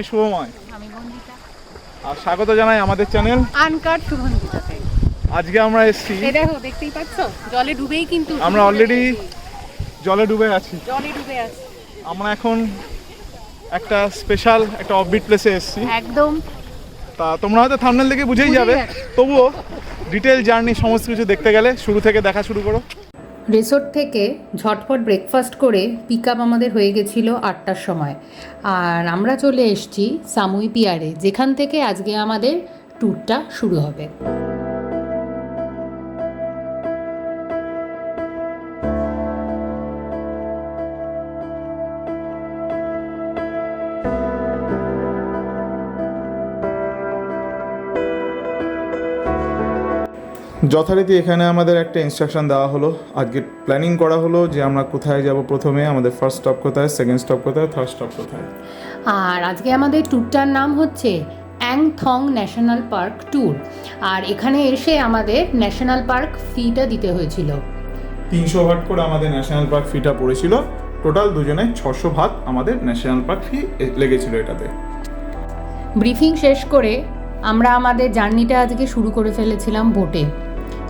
আমি শুভময়। আমি বন্দিতা। আর স্বাগত জানাই আমাদের চ্যানেল। আনকাট আজকে আমরা এসেছি। এই দেখো দেখতেই পাচ্ছ? জলে ডুবেই কিন্তু আমরা অলরেডি জলে ডুবে আছি। জলে ডুবে আছে। আমরা এখন একটা স্পেশাল একটা অফবিট প্লেসে এসেছি। একদম। তা তোমরা হয়তো থামনেল দেখে বুঝেই যাবে। তবুও ডিটেল জার্নি সমস্ত কিছু দেখতে গেলে শুরু থেকে দেখা শুরু করো। রিসোর্ট থেকে ঝটপট ব্রেকফাস্ট করে পিক আপ আমাদের হয়ে গেছিল আটটার সময়। আর আমরা চলে এসেছি সামুই পিয়ারে, যেখান থেকে আজকে আমাদের ট্যুরটা শুরু হবে। যথারীতি এখানে আমাদের একটা ইনস্ট্রাকশন দেওয়া হলো। আজকে প্ল্যানিং করা হলো যে আমরা কোথায় যাব প্রথমে আমাদের ফার্স্ট স্টপ কোথায় সেকেন্ড স্টপ কোথায় থার্ড স্টপ কোথায়? আর আজকে আমাদের ট্যুরটার নাম হচ্ছে Ang Thong national park tour আর এখানে এসে আমাদের ন্যাশনাল পার্ক ফিটা দিতে হয়েছিল। তিনশো ভাট করে আমাদের ন্যাশনাল পার্ক ফিটা পড়েছিল। টোটাল দুজনে ছশো ভাত আমাদের ন্যাশনাল পার্ক ফি লেগেছিল এটাতে। ব্রিফিং শেষ করে আমরা আমাদের জার্নিটা আজকে শুরু করে ফেলেছিলাম বোটে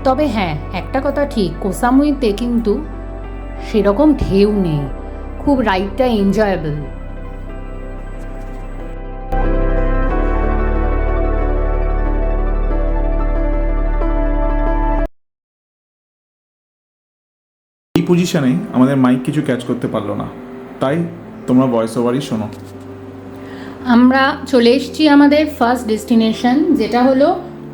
তবে হ্যাঁ একটা কথা ঠিক কোসামুইতে কিন্তু সেরকম ঢেউ নেই খুব রাইডটা এনজয়েবল এই পজিশনেই আমাদের মাইক কিছু ক্যাচ করতে পারল না। তাই তোমরা ভয়েস ওভারই শোনো। আমরা চলে এসেছি আমাদের ফার্স্ট ডেস্টিনেশন যেটা হলো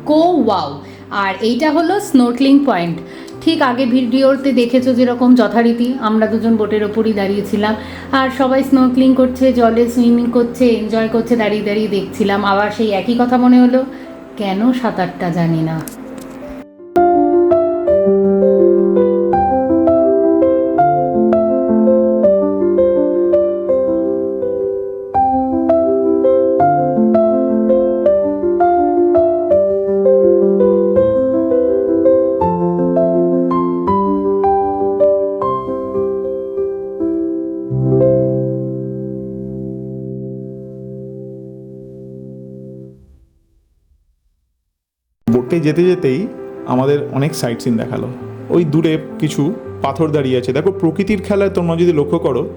কো ওয়াও আর এইটা হলো স্নোটলিং পয়েন্ট ঠিক আগে ভিডিওতে দেখেছ যেরকম যথারীতি, আমরা দুজন বোটের ওপরই দাঁড়িয়েছিলাম। আর সবাই স্নোকলিং করছে, জলে সুইমিং করছে এনজয় করছে, দাঁড়িয়ে দাঁড়িয়ে দেখছিলাম। আবার সেই একই কথা মনে হলো, কেন সাঁতারটা জানি না? যেতে যেতেই আমাদের অনেক সাইট সিন দেখাল। ওই দূরে কিছু পাথর দাঁড়িয়ে আছে। দেখো, প্রকৃতির খেলায় তোমরা যদি লক্ষ্য করো,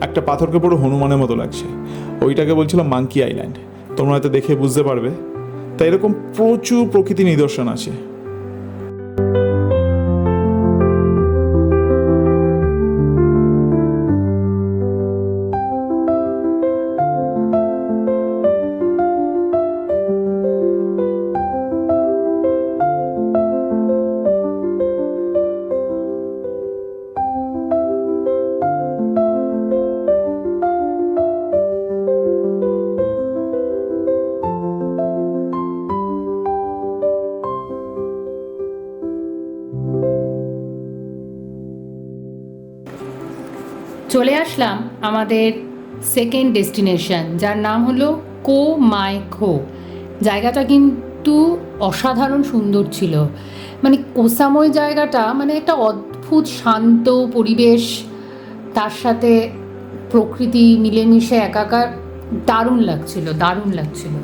একটা পাথরকে পুরো হনুমানের মতো লাগছে। ওইটাকে বলছিল মাঙ্কি আইল্যান্ড তোমরা হয়তো দেখে বুঝতে পারবে। তাই এরকম প্রচুর প্রকৃতি নিদর্শন আছে। চলে আসলাম আমাদের সেকেন্ড ডেস্টিনেশন যার নাম হলো কো মাই খো। জায়গাটা কিন্তু অসাধারণ সুন্দর ছিল। মানে কোসাময় জায়গাটা মানে একটা অদ্ভুত, শান্ত পরিবেশ, তার সাথে প্রকৃতি মিলেমিশে একাকার, দারুণ লাগছিল দারুণ লাগছিল।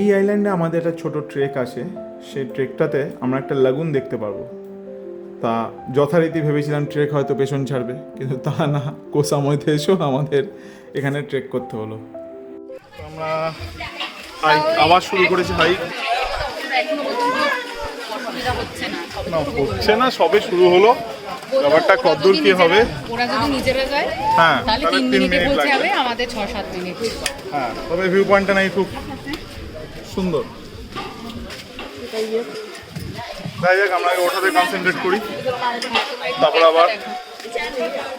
এই আইল্যান্ডে আমাদের একটা ছোট ট্রেক আছে সেই ট্রেকটাতে আমরা একটা লাগুন দেখতে পারব। তা যথারীতি ভেবেছিলাম ট্রেক হয়তো পেছন ছাড়বে কিন্তু তা না কোসাময়তে এসেও আমাদের এখানে ট্রেক করতে হলো। আমরা হাইক আবার শুরু করেছি হাইক না না হচ্ছে না সবে শুরু হলো। ব্যাপারটা কদ্দূর কি হবে? ওরা যদি নিজেরা যায় হ্যাঁ তাহলে তাহলে তিন তিন মিনিটে মিনিট পৌঁছে লাগবে। যাবে আমাদের ছ সাত মিনিট। হ্যাঁ তবে ভিউ পয়েন্টটা নাই খুব সুন্দর। যাই যাক আমরা ওঠাতে কনসেন্ট্রেট করি। তারপর আবার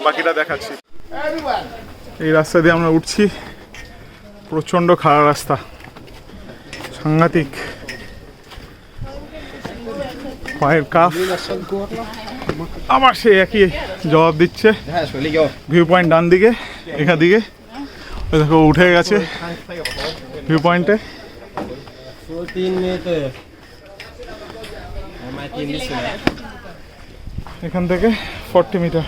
বাকিটা দেখাচ্ছি। এই রাস্তা দিয়ে আমরা উঠছি। প্রচণ্ড খারাপ রাস্তা। সাংঘাতিক। পায়ের কাফ। আবার সে একই জবাব দিচ্ছে। ভিউ পয়েন্ট ডান দিকে, এখান দিকে। ওই দেখো, উঠে গেছে। ভিউ পয়েন্টে এখান থেকে ফর্টি মিটার.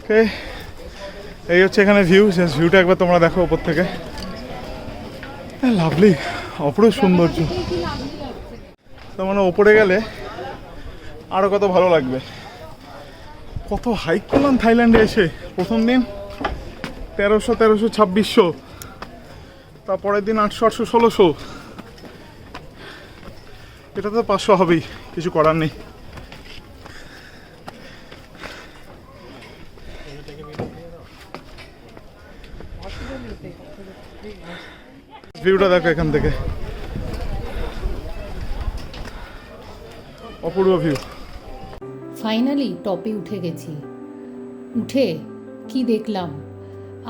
ওকে এই হচ্ছে এখানে ভিউ জাস্ট ভিউটা একবার তোমরা দেখো ওপর থেকে। লাভলি অপরূপ সৌন্দর্য। তার মানে ওপরে গেলে আরও কত ভালো লাগবে। কত হাইক করলাম থাইল্যান্ডে এসে। প্রথম দিন তেরোশো তেরোশো ছাব্বিশশো। তারপরের দিন আটশো আটশো ষোলোশো। এটা তো পাঁচশো হবেই, কিছু করার নেই। ভিউটা দেখো এখান থেকে। অপূর্ব ভিউ। ফাইনালি টপে উঠে গেছি। উঠে কি দেখলাম?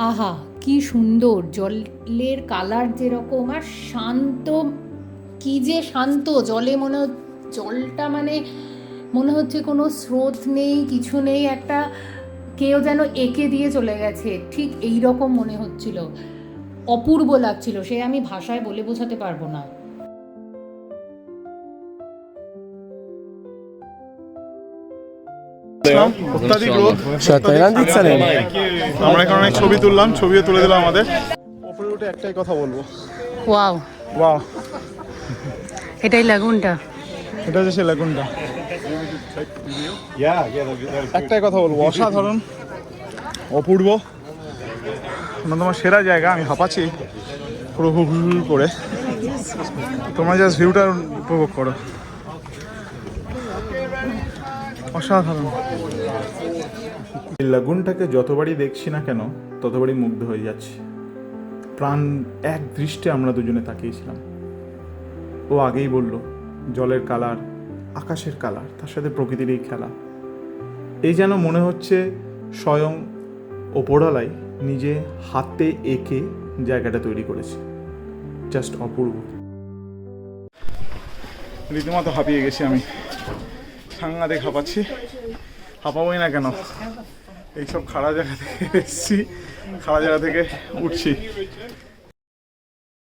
আহা, কি সুন্দর, জলের কালার যেরকম আর শান্ত কি যে শান্ত জলে মনে হচ্ছে- জলটা মানে মনে হচ্ছে কোনো স্রোত নেই কিছু নেই একটা কেউ যেন এঁকে দিয়ে চলে গেছে। ঠিক এই রকম মনে হচ্ছিল। অপূর্ব লাগছিল সে আমি ভাষায় বলে বোঝাতে পারব না। অত্যাধিক রোদ আমরা এখানে অনেক ছবি তুললাম ছবিও তুলে দিলাম আমাদের। ওপরে উঠে একটাই কথা বলব। ওয়াও। বাহ এটাই লাগুনটা। এটা হচ্ছে সেই লাগুনটা। একটাই কথা বলব অসাধারণ অপূর্ব। অন্যতম সেরা জায়গা আমি হাঁপাচ্ছি। পুরো হু হু হু করে। তোমরা জাস্ট ভিউটা উপভোগ করো। অসাধারণ। এই লাগুনটাকে যতবারই দেখছি না কেন ততবারই মুগ্ধ হয়ে যাচ্ছি। প্রাণ এক দৃষ্টে আমরা দুজনে তাকিয়েছিলাম। ও আগেই বলল, জলের কালার, আকাশের কালার, তার সাথে প্রকৃতির এই খেলা। এই যেন মনে হচ্ছে স্বয়ং ওপরালাই নিজে হাতে এঁকে জায়গাটা তৈরি করেছে। জাস্ট অপূর্ব। রীতিমতো হাঁপিয়ে গেছি আমি। সাংঘাতিক হাঁপাচ্ছি। হাঁপাবোই না কেন? এইসব খাড়া জায়গা থেকে এসছি, খাড়া জায়গা থেকে উঠছি।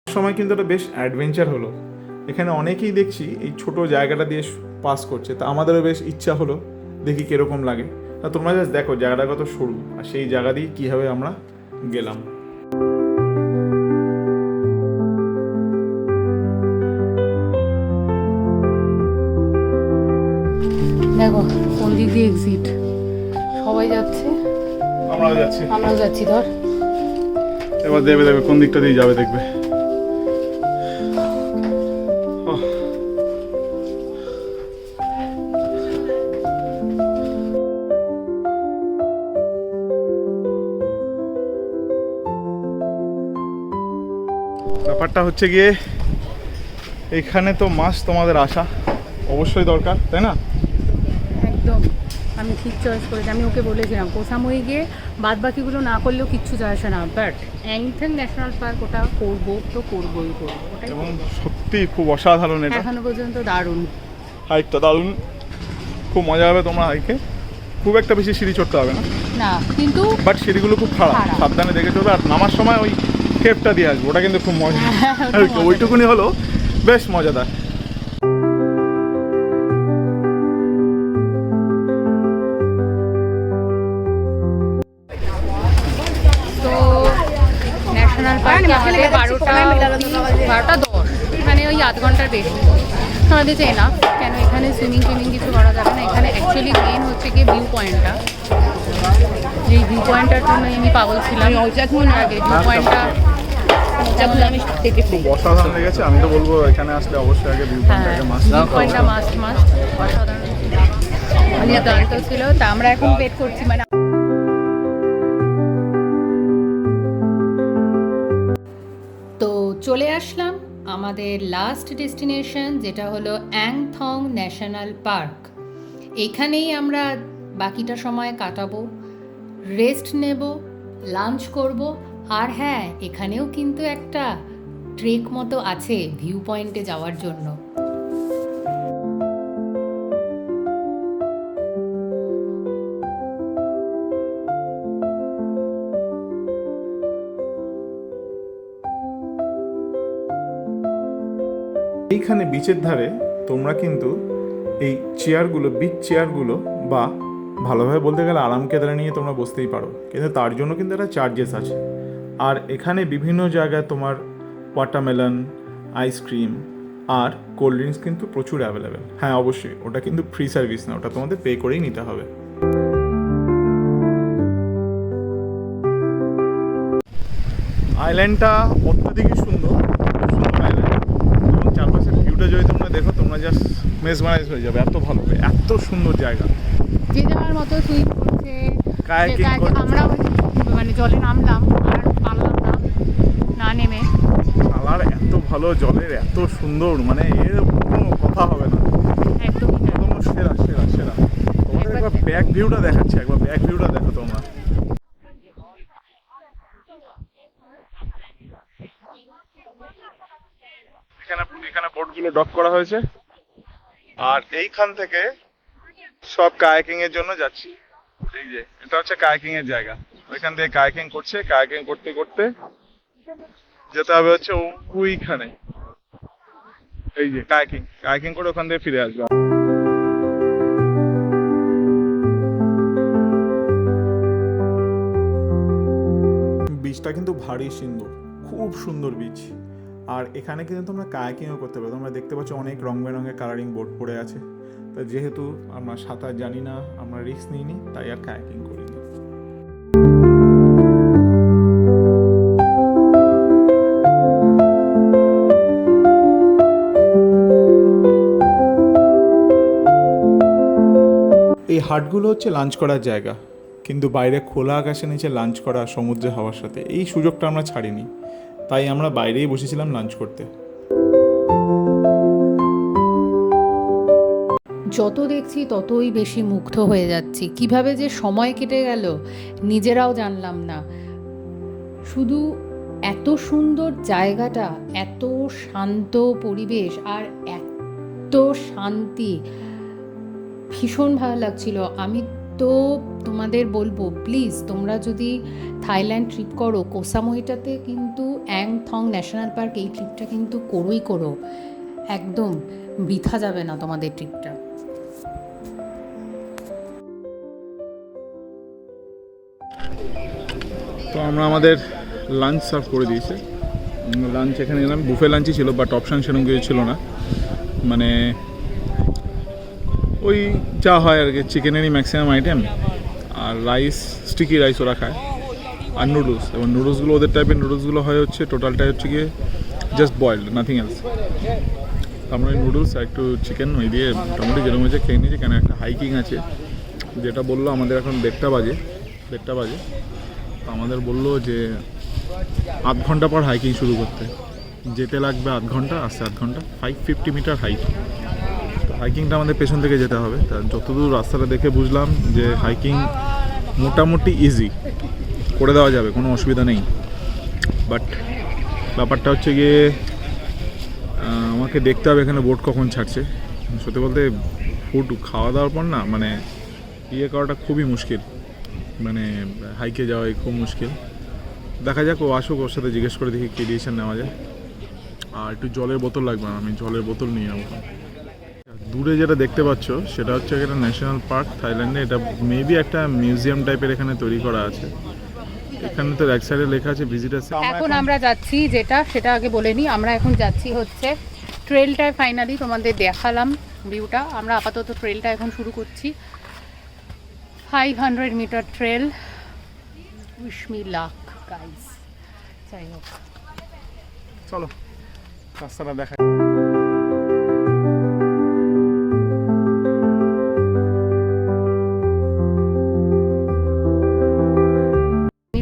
সময় কিন্তু এটা বেশ অ্যাডভেঞ্চার হলো। এখানে অনেকেই দেখছি এই ছোট জায়গাটা দিয়ে পাস করছে। তা আমাদেরও বেশ ইচ্ছা হলো দেখি কীরকম লাগে। তা তোমরা জাস্ট দেখো জায়গাটা কত সরু আর সেই জায়গা দিয়ে কীভাবে আমরা গেলাম। দেখো কোন দিক দিয়ে এক্সিট সবাই যাচ্ছে? আমরাও যাচ্ছি। আমরাও যাচ্ছি ধর। এবার দেবে দেবে কোন দিকটা দিয়ে যাবে দেখবে। ব্যাপারটা হচ্ছে গিয়ে এখানে তো মাছ তোমাদের আসা অবশ্যই দরকার তাই না? একদম। আমি ঠিক চয়েস করেছি। আমি ওকে বলেছিলাম কোসামুই গিয়ে বাদ বাকিগুলো না করলেও কিচ্ছু যায় আসে না। বাট অ্যাংথেন ন্যাশনাল পার্ক ওটা করব তো করবোই করব। ওটাই এবং সত্যি খুব অসাধারণ এটা। এখনও পর্যন্ত দারুণ। হাইকটা দারুণ। খুব মজা হবে তোমরা হাইকে খুব একটা বেশি সিঁড়ি চড়তে হবে না। না কিন্তু বাট সিঁড়িগুলো খুব খারাপ। সাবধানে দেখে চলবে। আর নামার সময় ওই কেপটা দিয়ে আসব ওটা কিন্তু খুব মজা। হ্যাঁ, ওইটুকুনি হলো বেশ মজাদার। তো ন্যাশনাল বারোটা বারোটা দশ। মানে ওই আধ ঘণ্টার বেশি। আমাদের চাই না কেন এখানে সুইমিং টুইমিং কিছু করা যাবে না? এখানে অ্যাকচুয়ালি মেন হচ্ছে গিয়ে ভিউ পয়েন্টটা যেই ভিউ পয়েন্টটার জন্য আমি পাগল ছিলাম। আগে ভিউ পয়েন্টটা অসাধারণ লেগেছে আমি তো বলব এখানে আসলে অবশ্যই আগে ভিউ হ্যাঁ পয়েন্টটাকে মাস্ট ভিউ পয়েন্টটা মাস্ট মাস্ট অসাধারণ। দুর্দান্ত ছিল তা আমরা এখন ওয়েট করছি মানে তো চলে আসলাম আমাদের লাস্ট ডেস্টিনেশন যেটা হলো অ্যাংথং ন্যাশনাল পার্ক এখানেই আমরা বাকিটা সময় কাটাবো রেস্ট নেব লাঞ্চ করব আর হ্যাঁ এখানেও কিন্তু একটা ট্রেক মতো আছে ভিউ পয়েন্টে যাওয়ার জন্য। এইখানে বিচের ধারে তোমরা কিন্তু এই চেয়ারগুলো বিচ চেয়ারগুলো বা ভালোভাবে বলতে গেলে আরাম কেদারা নিয়ে তোমরা বসতেই পারো। কিন্তু তার জন্য কিন্তু একটা চার্জেস আছে। আর এখানে বিভিন্ন জায়গায় তোমার ওয়াটারমেলন আইসক্রিম আর কোল্ড ড্রিঙ্কস কিন্তু প্রচুর অ্যাভেলেবেল হ্যাঁ অবশ্যই ওটা কিন্তু ফ্রি সার্ভিস না ওটা তোমাদের পে করেই নিতে হবে। আইল্যান্ডটা অত্যাধিকই সুন্দর সুন্দর আইল্যান্ড এবং চারপাশের ভিউটা যদি তোমরা দেখো তোমরা জাস্ট মেসমারাইজ হয়ে যাবে এত ভালো হবে এত সুন্দর জায়গা। যে যাওয়ার মতো সুইম করছে। আমরা মানে জলে নামলাম। নেমে। কালার এত ভালো জলের এত সুন্দর মানে এর কোনো কথা হবে না। একদম সেরা সেরা সেরা। তোমাদের একবার। ব্যাক ভিউটা দেখাচ্ছি একবার ব্যাক ভিউটা দেখো তোমরা। এখানে এখানে বোটগুলো ডক করা হয়েছে। আর এইখান থেকে সব কায়াকিং এর জন্য যাচ্ছি। এই যে এটা হচ্ছে কায়াকিং এর জায়গা। ওইখান থেকে কায়াকিং করছে কায়াকিং করতে করতে যেতে হবে হচ্ছে ওইখানে। এই যে কায়াকিং কায়াকিং করে ওখান থেকে ফিরে আসবে। বিচটা কিন্তু ভারী সুন্দর, খুব সুন্দর বিচ আর এখানে কিন্তু তোমরা কায়াকিংও করতে পারো। তোমরা দেখতে পাচ্ছ অনেক রং বেরঙের কালারিং বোর্ড পড়ে আছে। তা যেহেতু আমরা সাঁতার জানি না, আমরা রিস্ক নিইনি, তাই আর কায়াকিং করিনি। হাটগুলো হচ্ছে লাঞ্চ করার জায়গা। কিন্তু বাইরে খোলা আকাশের নিচে লাঞ্চ করা, সমুদ্রে হওয়ার সাথে, এই সুযোগটা আমরা ছাড়িনি। তাই আমরা বাইরেই বসেছিলাম লাঞ্চ করতে। যত দেখছি ততই বেশি মুগ্ধ হয়ে যাচ্ছি। কীভাবে যে সময় কেটে গেল, নিজেরাও জানলাম না। শুধু এত সুন্দর জায়গাটা, এত শান্ত পরিবেশ আর এত শান্তি ভীষণ ভালো লাগছিল। আমি তো তোমাদের বলব প্লিজ তোমরা যদি থাইল্যান্ড ট্রিপ করো কোসামুইটাতে কিন্তু অ্যাং থং ন্যাশনাল পার্ক এই ট্রিপটা কিন্তু করোই করো। একদম বৃথা যাবে না তোমাদের ট্রিপটা তো আমরা আমাদের লাঞ্চ সার্ভ করে দিয়েছে। লাঞ্চ এখানে এলাম বুফে লাঞ্চই ছিল বাট অপশান সেরকম কিছু ছিল না। মানে ওই যা হয় আর কি চিকেনেরই ম্যাক্সিমাম আইটেম আর রাইস স্টিকি রাইস ওরা খায়। আর নুডলস এবং নুডলসগুলো ওদের টাইপের নুডলসগুলো হয় হচ্ছে টোটালটাই হচ্ছে গিয়ে জাস্ট বয়েলড নাথিং এলস আমরা ওই নুডলস আর একটু চিকেন ওই দিয়ে মোটামুটি যেরকম হয়েছে খেয়ে নিয়েছি, কেন একটা হাইকিং আছে। যেটা বলল আমাদের এখন দেড়টা বাজে দেড়টা বাজে। তো আমাদের বলল যে আধ ঘণ্টা পর হাইকিং শুরু করতে। যেতে লাগবে আধ ঘণ্টা, আসতে আধ ঘণ্টা ফাইভ ফিফটি মিটার হাইট তো হাইকিংটা আমাদের পেছন থেকে যেতে হবে। তা যতদূর রাস্তাটা দেখে বুঝলাম যে হাইকিং মোটামুটি ইজি করে দেওয়া যাবে, কোনো অসুবিধা নেই। বাট ব্যাপারটা হচ্ছে গিয়ে আমাকে দেখতে হবে এখানে বোট কখন ছাড়ছে। সত্যি বলতে ফুড খাওয়া দাওয়ার পর না মানে ইয়ে করাটা খুবই মুশকিল। মানে হাইকে যাওয়াই খুব মুশকিল। দেখা যাক ও আসুক, ওর সাথে জিজ্ঞেস করে দেখি কী ডিসিশন নেওয়া যায়। আর একটু জলের বোতল লাগবে আমি জলের বোতল নিয়ে যাব। দূরে যেটা দেখতে পাচ্ছ সেটা হচ্ছে একটা ন্যাশনাল পার্ক থাইল্যান্ডে এটা মেবি একটা মিউজিয়াম টাইপের এখানে তৈরি করা আছে। এখানে তো এক সাইডে লেখা আছে ভিজিটার এখন আমরা যাচ্ছি যেটা সেটা আগে বলে নিই আমরা এখন যাচ্ছি হচ্ছে ট্রেলটায় ফাইনালি তোমাদের দেখালাম ভিউটা আমরা আপাতত ট্রেলটা এখন শুরু করছি। Five hundred metre trail wish me luck guys যাই হোক। চলো রাস্তাটা দেখা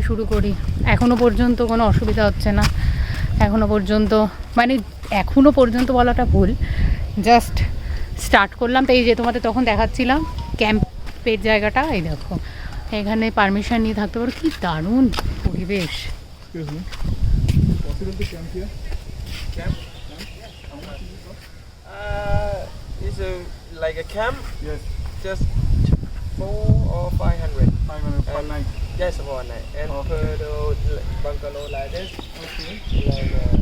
শুরু করি। এখনও পর্যন্ত কোনো অসুবিধা হচ্ছে না। এখনও পর্যন্ত মানে এখনও পর্যন্ত বলাটা ভুল। জাস্ট স্টার্ট করলাম। তো এই যে তোমাদের তখন দেখাচ্ছিলাম ক্যাম্পের জায়গাটা এই দেখো। এখানে পারমিশন নিয়ে থাকতে পারো। কি দারুণ পরিবেশ? Uh, a, like a camp, Yes, just four or five hundred. 500 per Um, night. For one night. And Okay. per the bungalow like this, Okay. like uh,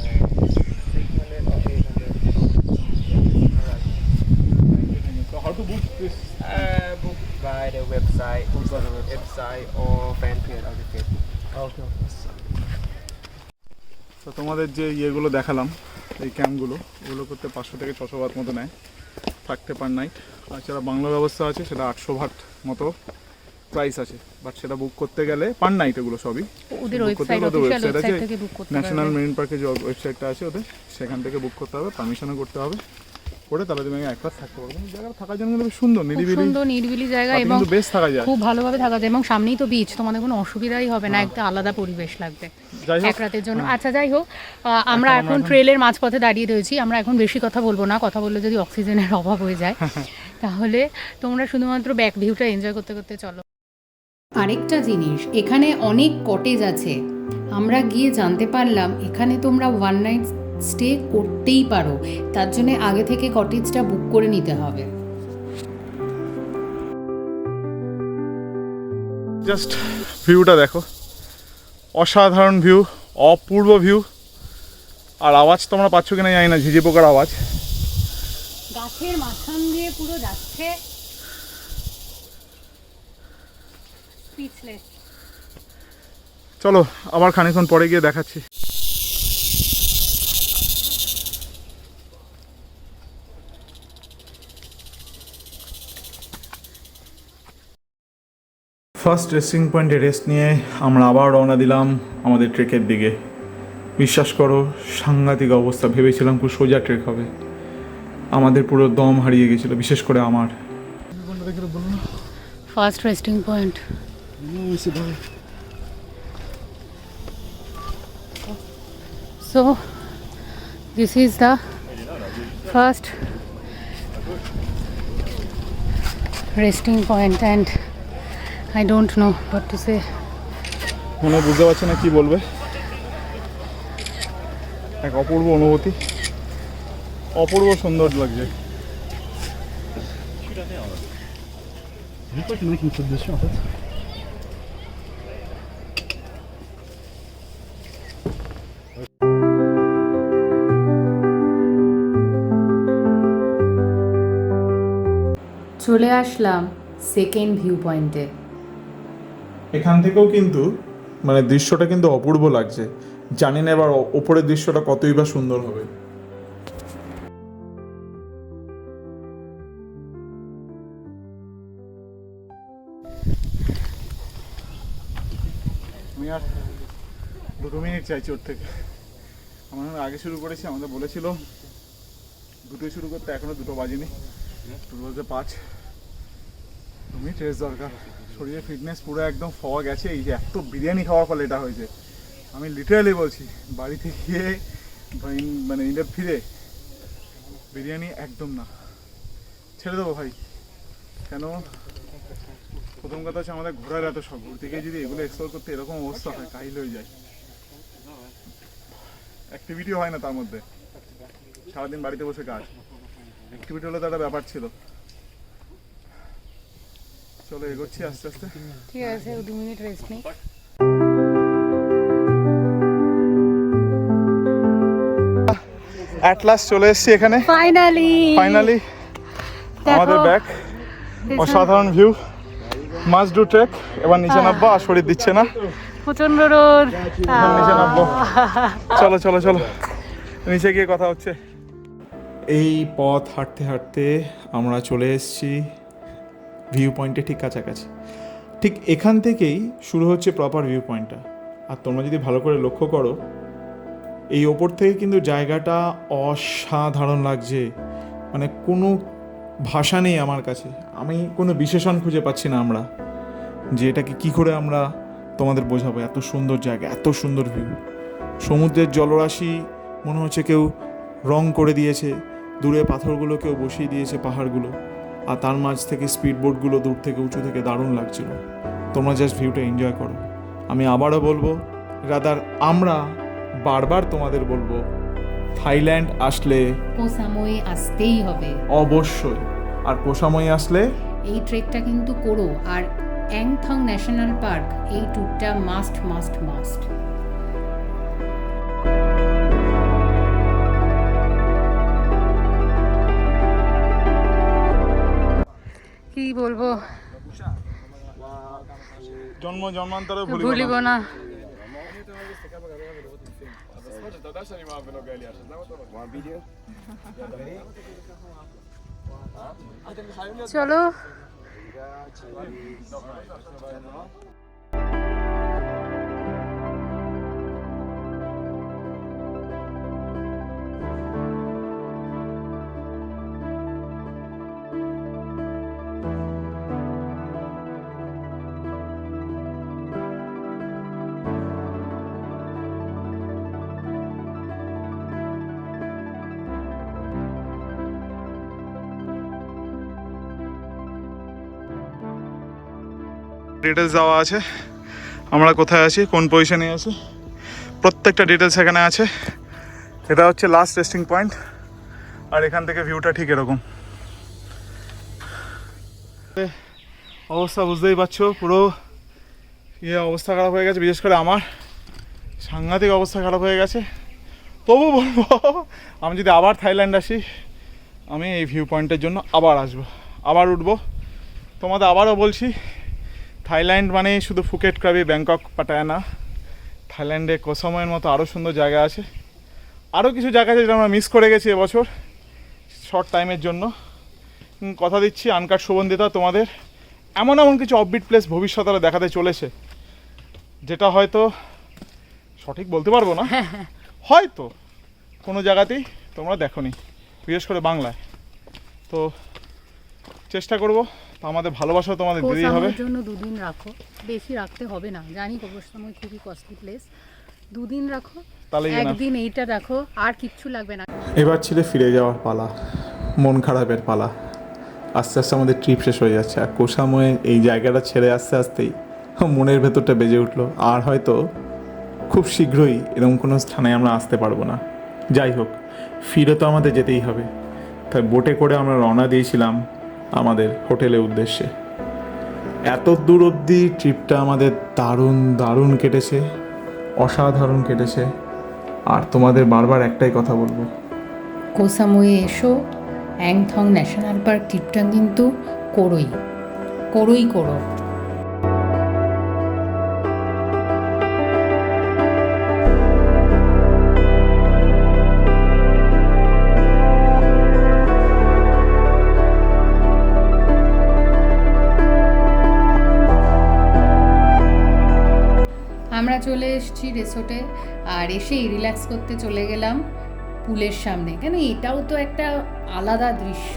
six hundred or eight hundred. Alright. So how to book this? Uh, book by the website, book by the website website or fan page of the Facebook. Okay. তো তোমাদের যে ইয়েগুলো দেখালাম এই ক্যাম্পগুলো ওগুলো করতে পাঁচশো থেকে ছশো ভাত মতো নেয় থাকতে পার নাইট আর যারা বাংলা ব্যবস্থা আছে সেটা আটশো ভাত মতো প্রাইস আছে বাট সেটা বুক করতে গেলে পার নাইট এগুলো সবই ওদের ওয়েবসাইট আছে, ন্যাশনাল মেরিন পার্কের যে ওয়েবসাইটটা আছে ওদের সেখান থেকে বুক করতে হবে পারমিশনও করতে হবে। করে তাহলে তুমি এক রাত থাকতে পারবে। জায়গাটা থাকার জন্য কিন্তু সুন্দর নিরিবিলি। সুন্দর নিরিবিলি জায়গা এবং বেশ থাকা যায়। খুব ভালোভাবে থাকা যায় এবং সামনেই তো বিচ তোমাদের কোনো অসুবিধাই হবে না একটা আলাদা পরিবেশ লাগবে এক রাতের জন্য। আচ্ছা যাই হোক আমরা এখন ট্রেলের মাঝপথে দাঁড়িয়ে রয়েছি আমরা এখন বেশি কথা বলব না কথা বললে যদি অক্সিজেনের অভাব হয়ে যায়। তাহলে তোমরা শুধুমাত্র ব্যাক ভিউটা এনজয় করতে করতে চলো। আরেকটা জিনিস এখানে অনেক কটেজ আছে। আমরা গিয়ে জানতে পারলাম এখানে তোমরা ওয়ান নাইট স্টে করতেই পারো। তার জন্য আগে থেকে কটেজটা বুক করে নিতে হবে। জাস্ট ভিউটা দেখো। অসাধারণ ভিউ অপূর্ব ভিউ আর আওয়াজ তোমরা পাচ্ছ কিনা জানি না ঝিঝি পোকার আওয়াজ। গাছের মাঝখান দিয়ে পুরো যাচ্ছে। স্পিচলেস চলো আবার খানিক্ষণ পরে গিয়ে দেখাচ্ছি। ফার্স্ট রেস্টিং পয়েন্টে রেস্ট নিয়ে আমরা আবার রওনা দিলাম আমাদের ট্রেকের দিকে। বিশ্বাস করো সাংঘাতিক অবস্থা। ভেবেছিলাম খুব সোজা ট্রেক হবে। আমাদের পুরো দম হারিয়ে গেছিল বিশেষ করে আমার। First resting point So, this is the first resting point, and I don't know what to say. মনে বুঝতে পারছে না কি বলবে এক অপূর্ব অনুভূতি অপূর্ব সুন্দর লাগছে চলে আসলাম সেকেন্ড ভিউ পয়েন্টে এখান থেকেও কিন্তু মানে দৃশ্যটা কিন্তু অপূর্ব লাগছে। জানি না এবার ওপরের দৃশ্যটা কতই বা সুন্দর হবে। আমি আর দুটো মিনিট চাইছি ওর থেকে। আমরা আগে শুরু করেছি আমাদের বলেছিল দুটোই শুরু করতে এখনও দুটো বাজেনি। দুটো বাজে পাঁচ। দু মিনিট রেস্ট দরকার। শরীরে ফিটনেস পুরো একদম ফওয়া গেছে এই যে এত বিরিয়ানি খাওয়ার ফলে এটা হয়েছে। আমি লিটারালি বলছি বাড়িতে গিয়ে মানে ইন্ডিয়া ফিরে, বিরিয়ানি একদম না। ছেড়ে দেবো ভাই। কেন? প্রথম কথা হচ্ছে আমাদের ঘোরার এত শখ। ঘুরতে গিয়ে যদি এগুলো এক্সপ্লোর করতে এরকম অবস্থা হয় কাহিল হয়ে যায়। অ্যাক্টিভিটি হয় না তার মধ্যে। সারাদিন বাড়িতে বসে কাজ। অ্যাক্টিভিটি হলে তো একটা ব্যাপার ছিল। চলো এগোচ্ছি আস্তে আস্তে। ঠিক আছে দু মিনিট রেস্ট নেই। অ্যাট লাস্ট চলে এসেছি এখানে। ফাইনালি ফাইনালি আমাদের ব্যাক অসাধারণ ভিউ মাস ডু ট্রেক এবার নিচে নামবো আর শরীর দিচ্ছে না। প্রচণ্ড রোদ। এবার নিচে নামবো। চলো চলো চলো। নিচে গিয়ে কথা হচ্ছে। এই পথ হাঁটতে হাঁটতে আমরা চলে এসেছি ভিউ পয়েন্টে ঠিক কাছাকাছি। ঠিক এখান থেকেই শুরু হচ্ছে প্রপার ভিউ পয়েন্টটা আর তোমরা যদি ভালো করে লক্ষ্য করো, এই ওপর থেকে কিন্তু জায়গাটা অসাধারণ লাগছে। মানে কোনো ভাষা নেই আমার কাছে। আমি কোনো বিশেষণ খুঁজে পাচ্ছি না আমরা, যে এটাকে কী করে আমরা তোমাদের বোঝাবো। এত সুন্দর জায়গা, এত সুন্দর ভিউ সমুদ্রের জলরাশি মনে হচ্ছে কেউ রং করে দিয়েছে। দূরে পাথরগুলো কেউ বসিয়ে দিয়েছে পাহাড়গুলো। আর তার মাঝ থেকে স্পিড বোটগুলো দূর থেকে উঁচু থেকে দারুণ লাগছিল। তোমরা জাস্ট ভিউটা এনজয় করো। আমি আবারও বলব রাদার আমরা বারবার তোমাদের বলব থাইল্যান্ড আসলে কোসাময়ে আসতেই হবে। অবশ্যই। আর কোসাময় আসলে এই ট্রেকটা কিন্তু করো। আর অ্যাংথং ন্যাশনাল পার্ক এই ট্যুরটা মাস্ট মাস্ট মাস্ট জন্ম জন্মান্তরে ভুলিব না। চলো। ডিটেলস দেওয়া আছে। আমরা কোথায় আছি, কোন পজিশনে আছি, প্রত্যেকটা ডিটেলস এখানে আছে। এটা হচ্ছে লাস্ট টেস্টিং পয়েন্ট আর এখান থেকে ভিউটা ঠিক এরকম। অবস্থা বুঝতেই পারছ, পুরো ইয়ে অবস্থা খারাপ হয়ে গেছে, বিশেষ করে আমার। সাংঘাতিক অবস্থা খারাপ হয়ে গেছে। তবু বলব, আমি যদি আবার থাইল্যান্ড আসি, আমি এই ভিউ পয়েন্টের জন্য আবার আসব, আবার উঠবো। তোমাদের আবারও বলছি থাইল্যান্ড মানে শুধু ফুকেট ক্রাবি ব্যাংকক পাটায় না থাইল্যান্ডে কোসময়ের মতো আরও সুন্দর জায়গা আছে। আরও কিছু জায়গা আছে যেটা আমরা মিস করে গেছি এবছর শর্ট টাইমের জন্য। কথা দিচ্ছি আনকাট সুবন্ধিতা তোমাদের। এমন এমন কিছু অফবিট প্লেস ভবিষ্যতে দেখাতে চলেছে যেটা হয়তো সঠিক বলতে পারব না। হয়তো কোনো জায়গাতেই তোমরা দেখোনি বিশেষ করে বাংলায়। তো চেষ্টা করব আমাদের ভালোবাসা তোমাদের দিতেই হবে। জন্য দুদিন রাখো। বেশি রাখতে হবে না। জানি কোসাময় খুবই কস্টলি প্লেস দুদিন রাখো। তাহলে। একদিন এইটা রাখো। আর কিচ্ছু লাগবে না। এবার ছিল ফিরে যাওয়ার পালা। মন খারাপের পালা। আস্তে আস্তে আমাদের ট্রিপ শেষ হয়ে যাচ্ছে। আর কোষাময়ে এই জায়গাটা ছেড়ে আস্তে আস্তেই মনের ভেতরটা বেজে উঠল। আর হয়তো খুব শীঘ্রই এরকম কোনো স্থানে আমরা আসতে পারব না। যাই হোক ফিরে তো আমাদের যেতেই হবে। তাই বোটে করে আমরা রওনা দিয়েছিলাম। আমাদের হোটেলের উদ্দেশ্যে। এত দূর অবধি ট্রিপটা আমাদের দারুণ দারুণ কেটেছে, অসাধারণ কেটেছে। আর তোমাদের বারবার একটাই কথা বলব। কোসামুয়ে এসো, অ্যাংথং ন্যাশনাল পার্ক ট্রিপটা কিন্তু করোই করোই করো। আর এসেই রিল্যাক্স করতে চলে গেলাম পুলের সামনে। কেন এটাও তো একটা আলাদা দৃশ্য।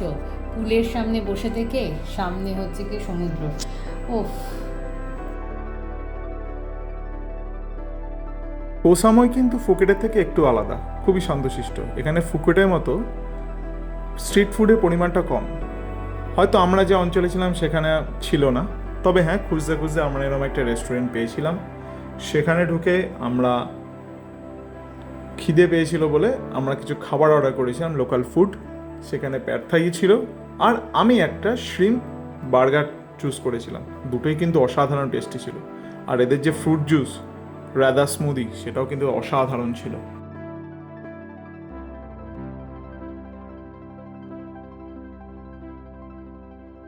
পুলের সামনে বসে থেকে সামনে হচ্ছে কি সমুদ্র। ওফ। ওসাময় কিন্তু ফুকেটের থেকে একটু আলাদা, খুবই শান্তশিষ্ট এখানে ফুকেটের মতো স্ট্রিট ফুডের পরিমাণটা কম। হয়তো আমরা যে অঞ্চলে ছিলাম সেখানে ছিল না। তবে হ্যাঁ খুঁজতে খুঁজতে আমরা এরকম একটা রেস্টুরেন্ট পেয়েছিলাম। সেখানে ঢুকে আমরা খিদে পেয়েছিল বলে আমরা কিছু খাবার অর্ডার করেছিলাম লোকাল ফুড সেখানে প্যারথাই ছিল আর আমি একটা শ্রিম্প বার্গার চুজ করেছিলাম। দুটোই কিন্তু অসাধারণ টেস্টি ছিল। আর এদের যে ফ্রুট জুস রাদা স্মুদি সেটাও কিন্তু অসাধারণ ছিল।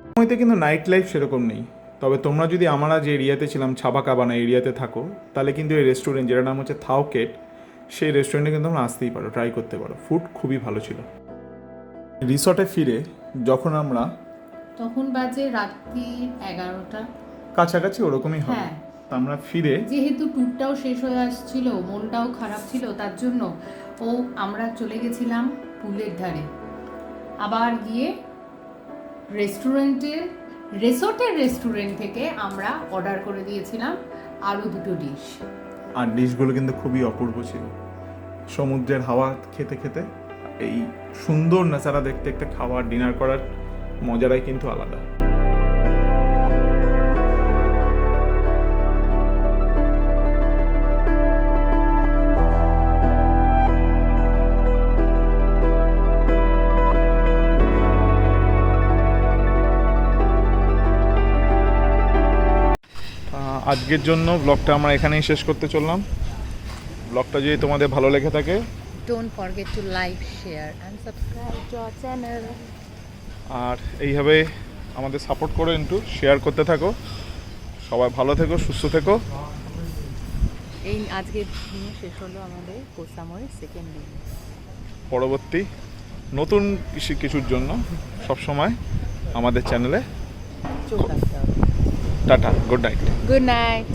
সময়তে কিন্তু নাইট লাইফ সেরকম নেই। তবে তোমরা যদি আমরা যে এরিয়াতে ছিলাম ছাবা কাবানা এরিয়াতে থাকো, তাহলে কিন্তু এই রেস্টুরেন্ট যেটার নাম হচ্ছে থাউকেট সেই রেস্টুরেন্টে কিন্তু আমরা আসতেই পারো ট্রাই করতে পারো। ফুড খুবই ভালো ছিল। রিসর্টে ফিরে যখন আমরা তখন বাজে রাত্রি এগারোটা। কাছাকাছি ওরকমই হবে। হ্যাঁ। তা আমরা ফিরে যেহেতু ট্যুরটাও শেষ হয়ে আসছিল মনটাও খারাপ ছিল তার জন্য ও আমরা চলে গেছিলাম পুলের ধারে। আবার গিয়ে রেস্টুরেন্টের রেসর্টের রেস্টুরেন্ট থেকে আমরা অর্ডার করে দিয়েছিলাম আরও দুটো ডিশ। আর ডিশগুলো কিন্তু খুবই অপূর্ব ছিল। সমুদ্রের হাওয়া খেতে খেতে এই সুন্দর নাচারা দেখতে দেখতে খাওয়ার ডিনার করার মজাটাই কিন্তু আলাদা। আজকের জন্য ব্লগটা আমরা এখানেই শেষ করতে চললাম। ব্লগটা যদি তোমাদের ভালো লেগে থাকে? Don't forget to like share and subscribe to our channel আর এইভাবে আমাদের সাপোর্ট করো একটু শেয়ার করতে থাকো। সবাই ভালো থেকো সুস্থ থেকো। এই আজকের দিনে শেষ হলো আমাদের কোসাময়ের সেকেন্ড দিন। পরবর্তী নতুন কিছু কিছুর জন্য সবসময় আমাদের চ্যানেলে চোখ রাখতে হবে। Tata good night good night